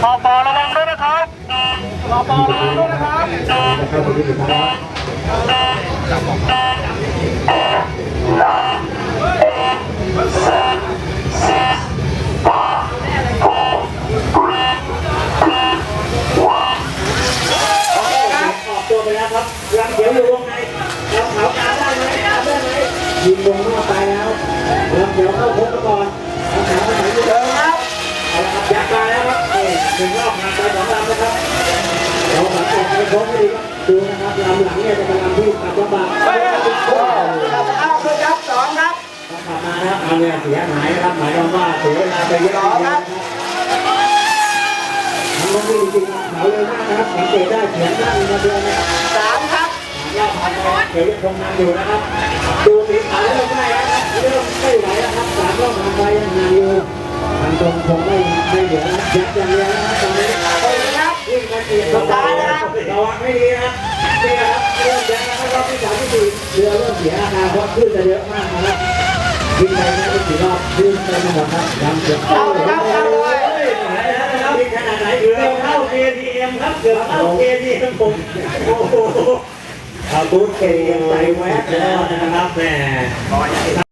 ขอปอระวังด้วยนะครับขอปอระวังด้วยนะครับเข้าสู่ที่สุดท้ายออกตัวไปแล้วครับรังเขียวอยู่วงในเราขาวกลาได้ไหมทำได้ไหมยิงวงนอกไปแล้วรังเขียวเข้าโค้งก่อน หนึ่งรอบผ่านไปสองลำนะครับเราสังเกตในโค้งให้ดีครับดูนะครับลำหลังเนี่ยจะเป็นลำที่ขับลำบากเอาคือยับสองครับขับมานะครับเอาเนี่ยเสียหายนะครับหมายความว่าเสียเวลาไปเยอะนะครับทำลงดีจริงๆเขาเลยมากนะครับสังเกตได้เสียงนั่งมาเดือนนะครับสามครับยอดพันไปเดี๋ยวยังคงนอยู่นะครับดู ทางตรงคงไม่ไม่เหลือนะยัดอย่างเดียวนะครับตอนนี้ครับวิ่งมาเกียร์สุดท้ายนะครับระวังให้ดีนะครับนี่นะครับเริ่มยัดนะครับรอบที่สามที่สี่เรือเริ่มเสียอาการเพราะคลื่นจะเยอะมากนะครับวิ่งไปนะไม่กี่รอบคลื่นไปหมดครับยังเกือบเข้าเลยครับวิ่งขนาดไหนเกือบเข้า KTM ครับเกือบเข้า KTM ผมโอ้โหอาบูธ KTM ใจแวบแล้วนะครับแหม